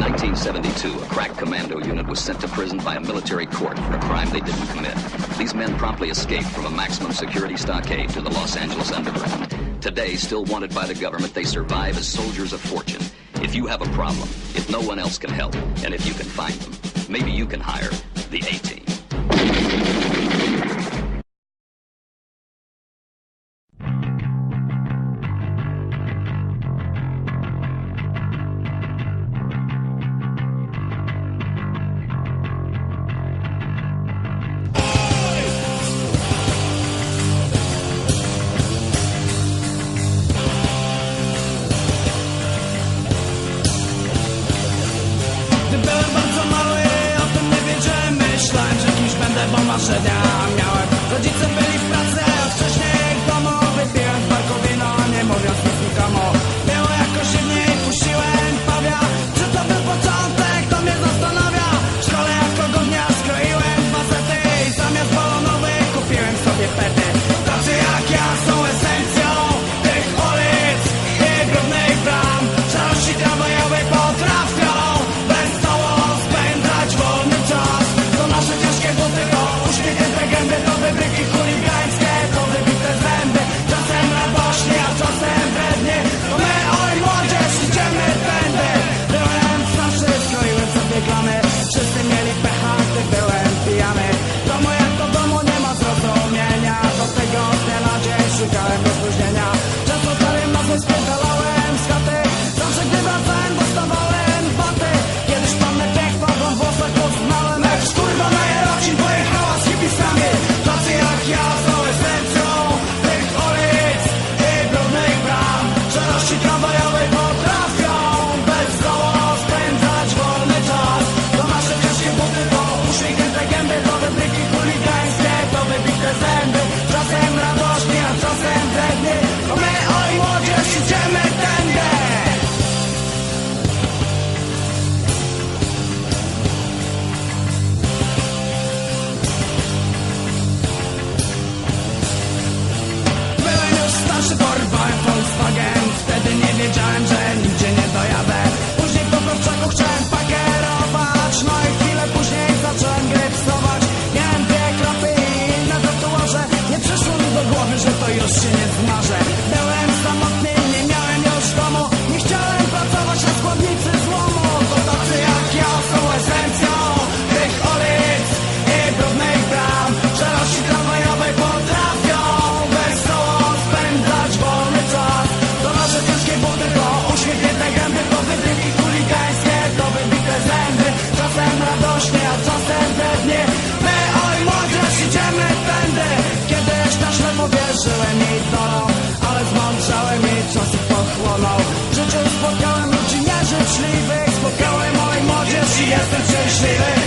In 1972, a crack commando unit was sent to prison by a military court for a crime they didn't commit. These men promptly escaped from a maximum security stockade to the Los Angeles underground. Today, still wanted by the government, they survive as soldiers of fortune. If you have a problem, if no one else can help, and if you can find them, maybe you can hire the A-Team. Amsterdam. płonął Życiu spotkałem ludzi nieżyczliwych Spotkałem moim młodzież i jestem szczęśliwy.